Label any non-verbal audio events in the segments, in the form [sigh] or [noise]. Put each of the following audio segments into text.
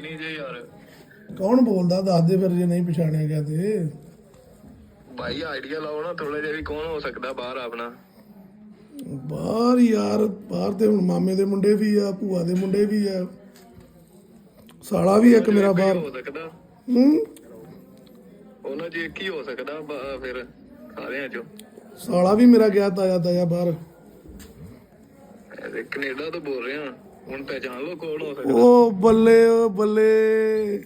ਨਹੀਂ ਜੇ ਯਾਰ। ਕੌਣ ਬੋਲਦਾ? ਦੱਸ ਦੇ ਫਿਰ ਜੇ ਨਹੀਂ ਪਛਾਣਿਆ ਗਿਆ ਤੇ। ਭਾਈ ਆਈਡੀਆ ਲਾਓ ਨਾ ਥੋੜਾ ਜਿਹਾ ਵੀ ਕੌਣ ਹੋ ਸਕਦਾ ਬਾਹਰ ਆਪਣਾ। ਬਾਹਰ ਯਾਰ ਬਾਹਰ ਤੇ ਹੁਣ ਮਾਮੇ ਦੇ ਮੁੰਡੇ ਵੀ ਆ ਭੂਆ ਦੇ ਮੁੰਡੇ ਵੀ ਆ। ਸਾਲਾ ਵੀ ਇੱਕ ਮੇਰਾ ਬਾਹਰ। ਹੋ ਸਕਦਾ। ਹੂੰ? ਉਹਨਾਂ 'ਚ ਇੱਕ ਹੀ ਹੋ ਸਕਦਾ ਬ- ਫਿਰ ਸਾਰਿਆਂ 'ਚੋਂ। ਸਾਲਾ ਵੀ ਮੇਰਾ ਗਿਆ ਤਾਇਆ ਤਾਇਆ ਬਾਹਰ ਇਹ ਕੈਨੇਡਾ ਤੋਂ ਬੋਲ ਰਿਹਾ। ਹੁਣ ਪਹਿਚਾਨ ਲਓ ਕੌਣ ਹੋ ਸਕਦਾ ਓ ਬੱਲੇ ਓ ਬੱਲੇ।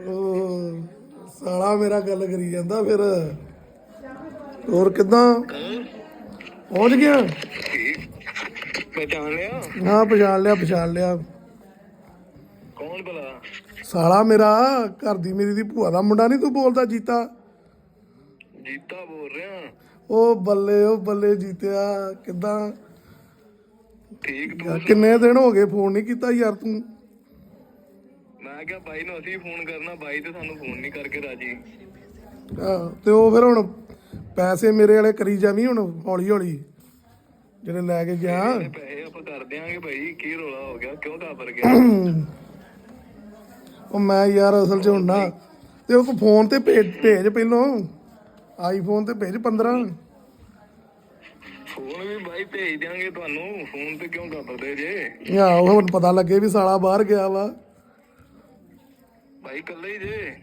ਓ ਸਾਲਾ ਮੇਰਾ ਗੱਲ ਕਰੀ ਜਾਂਦਾ ਫਿਰ। ਹੋਰ ਕਿਦਾਂ? ਪਹੁੰਚ ਗਿਆ? ਪਹਿਚਾਨ ਲਿਆ। ਹਾਂ ਪਛਾਣ ਲਿਆ ਪਛਾਣ ਲਿਆ। ਕੌਣ ਭਲਾ? ਸਾਲਾ ਮੇਰਾ ਘਰ ਦੀ ਮੇਰੀ ਦੀ ਭੂਆ ਦਾ ਮੁੰਡਾ ਨਹੀਂ ਤੂੰ ਬੋਲਦਾ ਜੀਤਾ? ਜੀਤਾ ਬੋਲ ਰਿਹਾ। ਓ ਬੱਲੇ ਓ ਬੱਲੇ ਜੀਤਿਆ ਕਿਦਾਂ? ਠੀਕ ਤੂੰ ਕਿੰਨੇ ਦਿਨ ਹੋ ਗਏ ਫੋਨ ਨਹੀਂ ਕੀਤਾ ਯਾਰ ਤੂੰ? ਮੈਂ ਕਿਹਾ ਬਾਈ ਨੂੰ ਅਸੀਂ ਫੋਨ ਕਰਨਾ ਬਾਈ ਤੇ ਸਾਨੂੰ ਫੋਨ ਨਹੀਂ ਕਰਕੇ ਰਾਜੀ। ਆਹ, ਤੇ ਉਹ ਫਿਰ ਹੁਣ ਪੈਸੇ ਮੇਰੇ ਵਾਲੇ ਕਰੀ ਜਾਵੀਂ ਹੁਣ ਹੌਲੀ ਹੌਲੀ ਜਿਹੜੇ ਲੈ ਕੇ ਗਿਆ। ਪੈਸੇ ਆਪਾਂ ਕਰ ਦਿਆਂਗੇ ਬਾਈ ਕੀ ਰੋਲਾ ਹੋ ਗਿਆ ਕਿਉਂ ਘਾਬਰ ਗਿਆ? [clears throat] ਉਹ ਮੈਂ ਯਾਰ ਅਸਲ 'ਚ ਹੁਣ ਨਾ ਤੇ ਉਹ ਕੋ ਫੋਨ ਤੇ ਭੇਜ ਭੇਜ ਪਹਿਲੋਂ ਆਈਫੋਨ ਤੇ ਭੇਜ 15 ਫੋਨ ਵੀ ਬਾਈ ਭੇਜ ਦਿਆਂਗੇ ਤੁਹਾਨੂੰ। ਫੋਨ ਤੇ ਕਿਉਂ ਘਾਬਰਦੇ ਜੇ? ਉਹ ਹੁਣ ਪਤਾ ਲੱਗੇ ਵੀ ਸਾਲਾ ਬਾਹਰ ਗਿਆ ਵਾ। ਬਾਈ ਕੱਲੇ ਹੀ ਜੇ?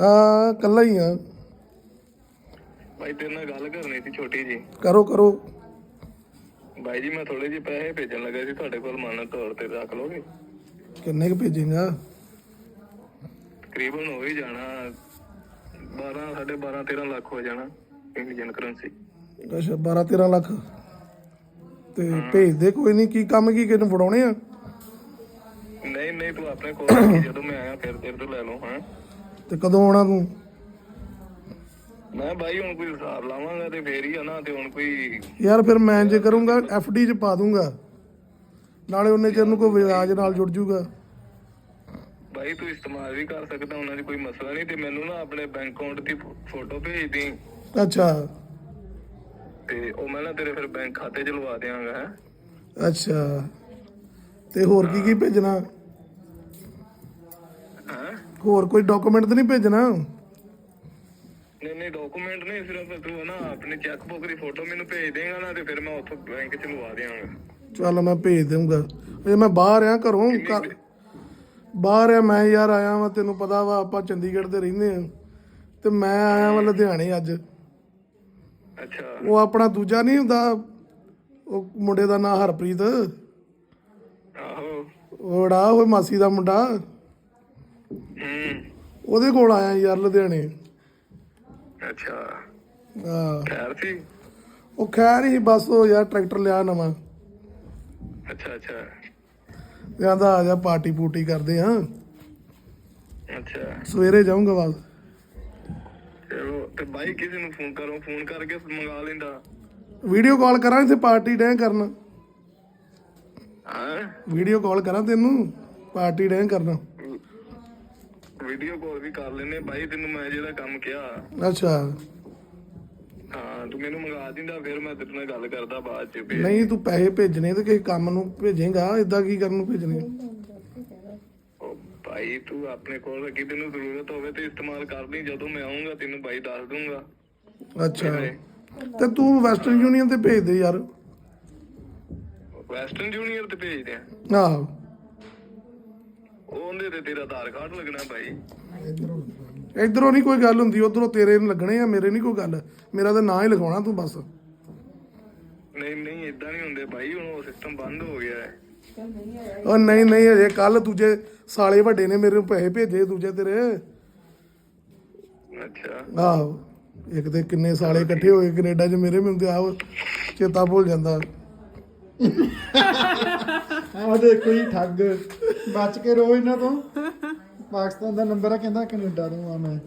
ਆ ਕੱਲਾ ਹੀ ਆ। ਬਾਈ ਤੇਰੇ ਨਾਲ ਗੱਲ ਕਰਨੀ ਸੀ ਛੋਟੀ ਜੀ ਕਰੋ ਕਰੋ। ਬਾਈ ਜੀ ਮੈਂ ਥੋੜੇ ਜਿਹੇ ਪੈਸੇ ਭੇਜਣ ਲੱਗਾ ਸੀ ਤੁਹਾਡੇ ਕੋਲ ਮਾਨਤ ਤੌਰ ਤੇ ਰੱਖ ਲੋਗੇ? ਕਿੰਨੇ ਕੁ ਭੇਜੇਗਾ? ਤਕਰੀਬਨ ਹੋ ਹੀ ਜਾਣਾ 12 ਸਾਢੇ 12 13 ਲੱਖ ਹੋ ਜਾਣਾ ਇੰਡੀਅਨ ਕਰੰਸੀ। ਅੱਛਾ 12 13 ਲੱਖ। ਤੇ ਭੇਜ ਦੇ ਕੋਈ ਨਹੀਂ ਕੀ ਕੰਮ ਕੀ ਕਿਨੂੰ ਫੜਾਉਣੇ ਆ? ਨਹੀਂ ਨਹੀਂ ਤੂੰ ਆਪਣੇ ਕੋਲ ਜਦੋਂ ਮੈਂ ਆਇਆ ਫਿਰ ਤੇਰੇ ਤੋਂ ਲੈ ਲਓ ਹਾਂ। ਤੇ ਕਦੋਂ ਆਉਣਾ ਤੂੰ? ਮੈਂ ਬਾਈ ਹੁਣ ਕੋਈ ਹਿਸਾਬ ਲਾਵਾਂਗਾ ਤੇ ਫੇਰ ਹੀ ਆ ਨਾ ਤੇ ਹੁਣ ਕੋਈ ਯਾਰ ਫਿਰ ਮੈਂ ਜੇ ਕਰੂੰਗਾ ਡੀ 'ਚ ਪਾ ਦੂੰਗਾ। ਨਾਲੇ ਉਹਨੇ ਚਿਰ ਨੂੰ ਕੋਈ ਵਿਆਜ ਨਾਲ ਜੁੜ ਜੂਗਾ। ਬਾਈ ਤੂੰ ਇਸਤੇਮਾਲ ਵੀ ਕਰ ਸਕਦਾ ਉਹਨਾਂ 'ਚ ਕੋਈ ਮਸਲਾ ਨਹੀਂ ਤੇ ਮੈਨੂੰ ਨਾ ਆਪਣੇ ਬੈਂਕ ਅਕਾਊਂਟ ਦੀ ਫੋਟੋ ਭੇਜ ਦੇ। ਅੱਛਾ। ਤੇ ਉਹ ਮੈਂ ਨਾ ਤੇਰੇ ਫਿਰ ਬੈਂਕ ਖਾਤੇ 'ਚ ਲਵਾ ਦਿਆਂਗਾ। ਹੈ ਅੱਛਾ। ਤੇ ਹੋਰ ਕੀ ਕੀ ਭੇਜਣਾ? ਹਾਂ? ਹੋਰ ਕੋਈ ਡਾਕੂਮੈਂਟ ਤਾਂ ਨਹੀਂ ਭੇਜਣਾ? ਨਹੀਂ ਨਹੀਂ ਡਾਕੂਮੈਂਟ ਨਹੀਂ ਸਿਰਫ ਤੂੰ ਨਾ ਆਪਣੇ ਚੈੱਕ ਬੁੱਕ ਦੀ ਫੋਟੋ ਮੈਨੂੰ ਭੇਜ ਦੇਗਾ ਨਾ ਤੇ ਫਿਰ ਮੈਂ ਉੱਥੋਂ ਬੈਂਕ 'ਚ ਲਵਾ ਦਿਆਂਗਾ। ਚੱਲ ਮੈਂ ਭੇਜ ਦਊਂਗਾ। ਇਹ ਮੈਂ ਬਾਹਰ ਆ ਘਰੋਂ। ਘਰ- ਬਾਹਰ ਆ ਮੈਂ ਯਾਰ ਆਇਆ ਵਾਂ ਤੈਨੂੰ ਪਤਾ ਵਾ ਆਪਾਂ ਚੰਡੀਗੜ੍ਹ ਤੇ ਰਹਿੰਦੇ ਆ। ਤੇ ਮੈਂ ਆਇਆ ਵਾਂ ਲੁਧਿਆਣੇ ਅੱਜ। ਅੱਛਾ। ਉਹ ਆਪਣਾ ਦੂਜਾ ਨਹੀਂ ਹੁੰਦਾ ਉਹ ਮੁੰਡੇ ਦਾ ਨਾਂ ਹਰਪ੍ਰੀਤ। ਆਹੋ। ਉਹੜਾ ਉਹ ਮਾਸੀ ਦਾ ਮੁੰਡਾ। ਹੂੰ। ਉਹਦੇ ਕੋਲ ਆਇਆ ਯਾਰ ਲੁਧਿਆਣੇ। ਅੱਛਾ। ਆ ਖੈਰ ਸੀ? ਉਹ ਖੈਰ ਹੀ ਬਸ ਉਹ ਯਾਰ ਟਰੈਕਟਰ ਲਿਆ ਨਵਾਂ। ਅੱਛਾ ਅੱਛਾ। ਕਹਿੰਦਾ ਆ ਜਾ ਪਾਰਟੀ ਪੂਟੀ ਕਰਦੇ ਆ। ਅੱਛਾ। ਸਵੇਰੇ ਜਾਊਂਗਾ ਬਸ ਤੇ ਬਾਈ ਕਿਸੇ ਨੂੰ ਫੋਨ ਕਰੋ ਫੋਨ ਕਰਕੇ ਮੰਗਾ ਲੈਂਦਾ। ਵੀਡੀਓ ਕਾਲ ਕਰਾਂ ਇੱਥੇ ਪਾਰਟੀ ਡੈਂ ਕਰਨ। ਹਾਂ? ਵੀਡੀਓ ਕਾਲ ਕਰਾਂ ਤੈਨੂੰ ਪਾਰਟੀ ਡੈਂ ਕਰਨਾ। ਵੀਡੀਓ ਕਾਲ ਵੀ ਕਰ ਲੈਨੇ ਬਾਈ ਤੈਨੂੰ ਮੈਂ ਜਿਹੜਾ ਕੰਮ ਕਿਹਾ। ਅੱਛਾ। ਹਾਂ ਤੂੰ ਮੈਨੂੰ ਮੰਗਾ ਦਿੰਦਾ ਫਿਰ ਮੈਂ ਤੇਰੇ ਨਾਲ ਗੱਲ ਕਰਦਾ ਬਾਅਦ ਚ ਫਿਰ। ਨਹੀਂ ਤੂੰ ਪੈਸੇ ਭੇਜਣੇ ਤੇ ਕਿਸੇ ਕੰਮ ਨੂੰ ਭੇਜੇਗਾ। ਇਦਾਂ ਕੀ ਕਰਨ ਨੂੰ ਭੇਜਣੇ? ਭਾਈ ਤੂੰ ਆਪਣੇ ਕੋਲ ਰੱਖੀ ਤੈਨੂੰ ਜ਼ਰੂਰਤ ਹੋਵੇ ਤੇ ਇਸਤੇਮਾਲ ਕਰ ਲਈ ਜਦੋਂ ਮੈਂ ਆਉਂਗਾ ਤੈਨੂੰ ਬਾਈ ਦੱਸ ਦੂੰਗਾ। ਅੱਛਾ। ਤੇ ਤੂੰ ਵੈਸਟਰਨ ਯੂਨੀਅਨ ਤੇ ਭੇਜ ਦੇ ਯਾਰ। ਵੈਸਟਰਨ ਜੂਨੀਅਰ ਤੇ ਭੇਜ ਦੇ ਆਹੋ। ਉਹਦੇ ਤੇ ਤੇਰਾ ਆਧਾਰ ਕਾਰਡ ਲੱਗਣਾ ਭਾਈ ਇਧਰੋਂ ਨਹੀਂ ਕੋਈ ਗੱਲ ਹੁੰਦੀ ਉਧਰੋਂ ਤੇਰੇ ਨੂੰ ਲੱਗਣੇ ਆ ਮੇਰੇ ਨਹੀਂ ਕੋਈ ਗੱਲ। ਮੇਰਾ ਤਾਂ ਨਾਂ ਹੀ ਲਿਖਾਉਣਾ ਤੂੰ ਬਸ। ਨਹੀਂ ਨਹੀਂ ਇਦਾਂ ਨਹੀਂ ਹੁੰਦੇ ਭਾਈ ਹੁਣ ਉਹ ਸਿਸਟਮ ਬੰਦ ਹੋ ਗਿਆ ਹੈ। ਉਹ ਨਹੀਂ ਨਹੀਂ ਹਜੇ ਕੱਲ ਦੂਜੇ ਸਾਲੇ ਵੱਡੇ ਨੇ ਮੇਰੇ ਨੂੰ ਪੈਸੇ ਭੇਜੇ ਦੂਜੇ ਤੇਰੇ। ਅੱਛਾ। ਆਹੋ ਇੱਕ ਤੇ ਕਿੰਨੇ ਸਾਲੇ ਇਕੱਠੇ ਹੋਏ ਕੈਨੇਡਾ 'ਚ ਮੇਰੇ ਮੈਨੂੰ ਤੇ ਆਪ ਚੇਤਾ ਭੁੱਲ ਜਾਂਦਾ। ਆਹ ਦੇਖੋ ਜੀ ਠੱਗ। ਬਚ ਕੇ ਰੋ ਇਹਨਾਂ ਤੋਂ। ਪਾਕਿਸਤਾਨ ਦਾ ਨੰਬਰ ਆ ਕਹਿੰਦਾ ਕੈਨੇਡਾ ਤੋਂ ਆ ਮੈਂ।